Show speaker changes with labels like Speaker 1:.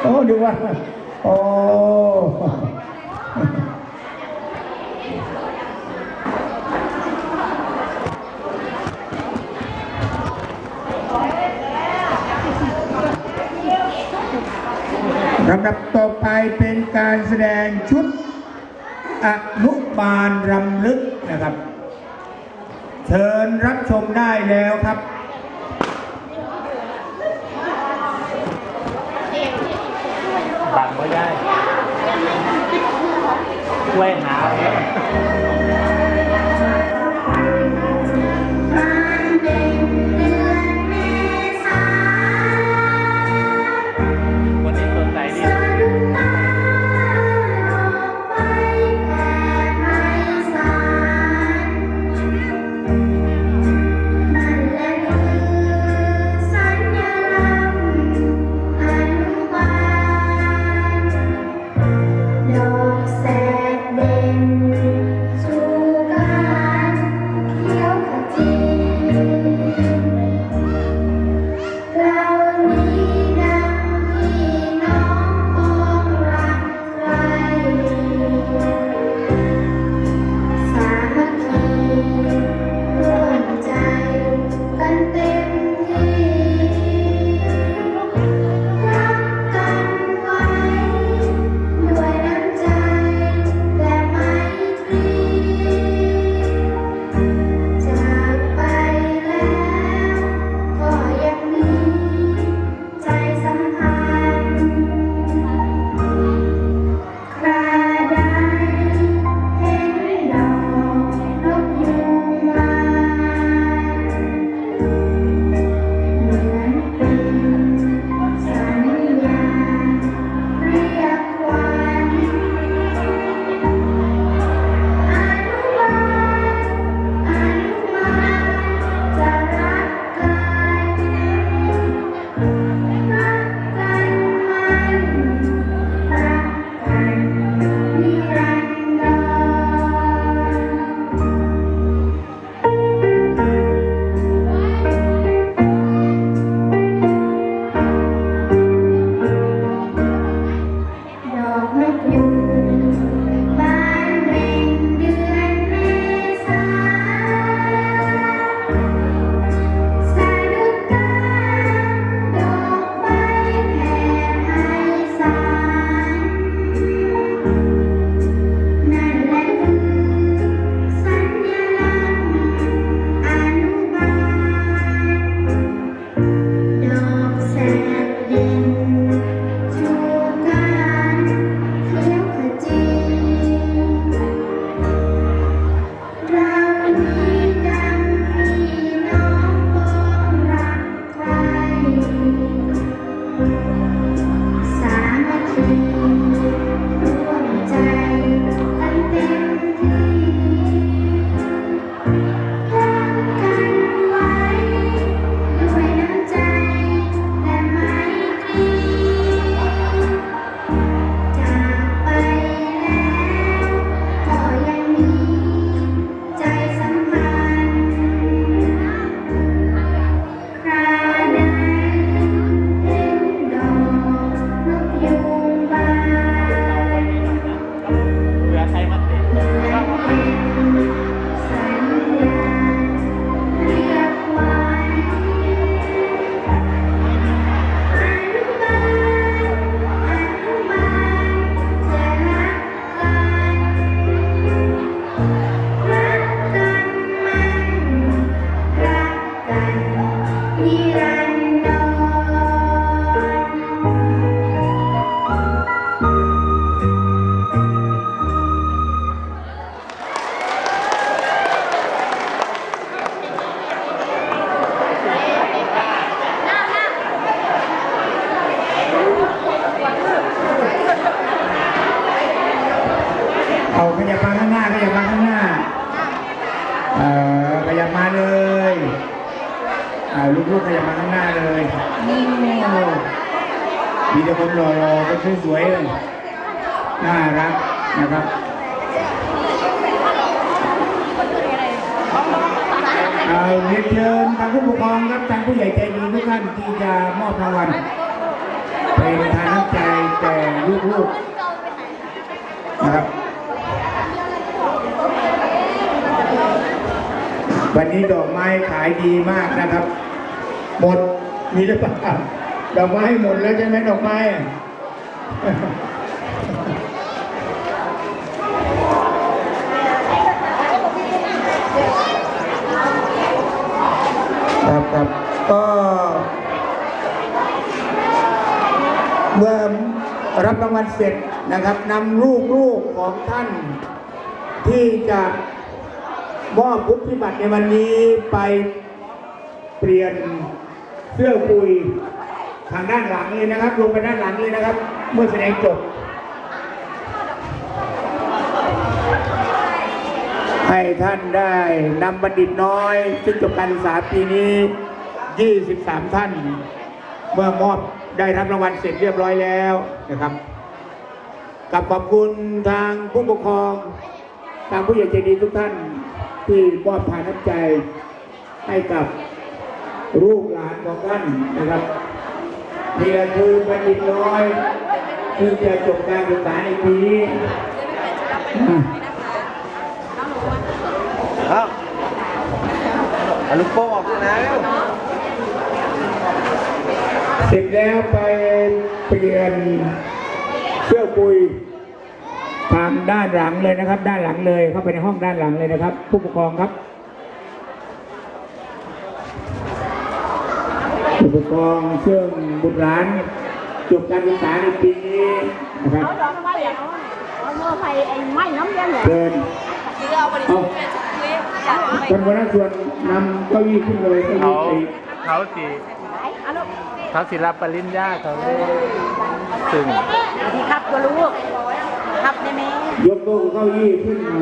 Speaker 1: โอ้ดูว่าโอลำดับต่อไปเป็นการแสดงชุดอนุบาลรำลึกนะครับ เชิญรับชมได้แล้วครับ
Speaker 2: วยหา เอา
Speaker 3: ขยับมาข้างหน้าขยับ
Speaker 2: มา
Speaker 3: ข้า
Speaker 1: งหน้า เอ่อขยับมาเลยอ่าลูกๆขยับมาข้างหน้าเลยนี่มีแต่คนรอรอก็สวยๆเลยน่ารักนะครับเอาเรียนเชิญทางผู้ปกครองครับทางผู้ใหญ่ใจดีทุกท่านที่จะมอบรางวัล วันนี้ดอกไม้ขายดีมากนะครับ หมดมีหรือเปล่าดอกไม้หมดแล้วใช่ไหมดอกไม้ครับครับก็เมื่อรับรางวัลเสร็จนะครับนำลูกลูกของท่านที่จะ มอบพุทธิบัตรในวันนี้ไปเปลี่ยนเสื้อคุยทางด้านหลังเลยนะครับ ลงไปด้านหลังเลยนะครับ เมื่อแสดงจบ ให้ท่านได้นำบัณฑิตน้อยซึ่งจบการศึกษาปีนี้ 23 ท่าน เมื่อมอบได้รับรางวัลเสร็จเรียบร้อยแล้วนะครับกับขอบคุณทางผู้ปกครอง ทางผู้ใหญ่ใจดีทุกท่าน ที่มอบทานน้ำใจให้กับลูกหลานของท่านนะครับนี่แหละคือบัณฑิตน้อยซึ่งจะจบการศึกษาในปีนี้อะ
Speaker 2: ครับเอาลูกโป่งออกนะเร็ว
Speaker 1: เสร็จแล้วไปเปลี่ยนเสื้อปุยทาง ด้านหลังเลยนะครับ ด้านหลังเลยเข้าไปในห้องด้านหลังเลยนะครับ ผู้ปกครองครับผู้ปกครองเชื่องบุตรหลานจบการศึกษาในปีนี้นะครับ
Speaker 4: เอาดอกไม้เอาเอาเมื่อไฟไอ้ไม้น้ำเย็นเลย
Speaker 1: เชิญเอาคนวันนั้นส่วนนำเก้าอี้ขึ้นเลยเก้า
Speaker 2: เขา
Speaker 1: อี้ไป
Speaker 2: เขาสิ
Speaker 4: เอาลูก
Speaker 2: เขาสิรับปริญญาเขาเลยซึ่ง
Speaker 4: ที่ขับก็ลูกขับได้ไหม
Speaker 1: ยกต๊ะเก้าอี้ขึ้นมา